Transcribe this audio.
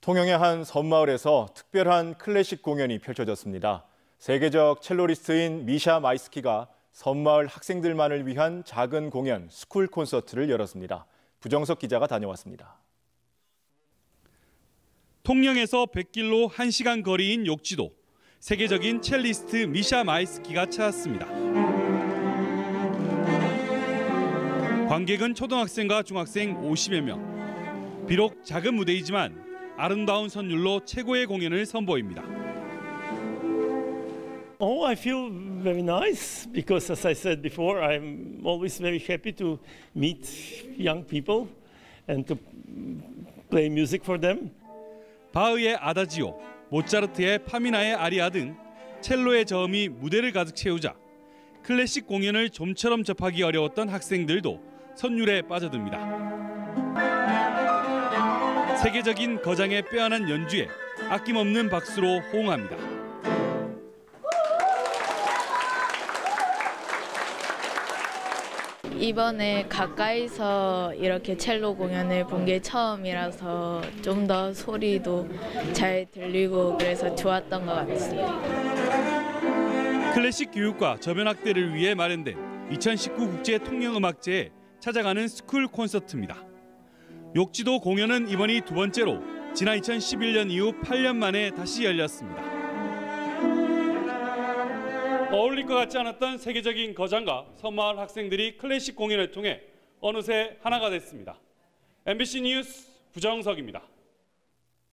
통영의 한 섬마을에서 특별한 클래식 공연이 펼쳐졌습니다. 세계적 첼로리스트인 미샤 마이스키가 섬마을 학생들만을 위한 작은 공연 스쿨 콘서트를 열었습니다. 부정석 기자가 다녀왔습니다. 통영에서 100길로 1시간 거리인 욕지도 세계적인 첼리스트 미샤 마이스키가 찾았습니다. 관객은 초등학생과 중학생 50여 명. 비록 작은 무대이지만 아름다운 선율로 최고의 공연을 선보입니다. Oh, I feel very nice because, as I said before, I'm always very happy to meet young people and to play music for them. 바흐의 아다지오, 모차르트의 파미나의 아리아 등 첼로의 저음이 무대를 가득 채우자 클래식 공연을 좀처럼 접하기 어려웠던 학생들도 선율에 빠져듭니다. 세계적인 거장의 빼어난 연주에 아낌없는 박수로 호응합니다. 이번에 가까이서 이렇게 첼로 공연을 본 게 처음이라서 좀 더 소리도 잘 들리고 그래서 좋았던 것 같습니다. 클래식 교육과 저변 확대를 위해 마련된 2019 국제 통영음악제에 찾아가는 스쿨 콘서트입니다. 욕지도 공연은 이번이 두 번째로 지난 2011년 이후 8년 만에 다시 열렸습니다. 어울릴 것 같지 않았던 세계적인 거장과 섬마을 학생들이 클래식 공연을 통해 어느새 하나가 됐습니다. MBC 뉴스 부정석입니다.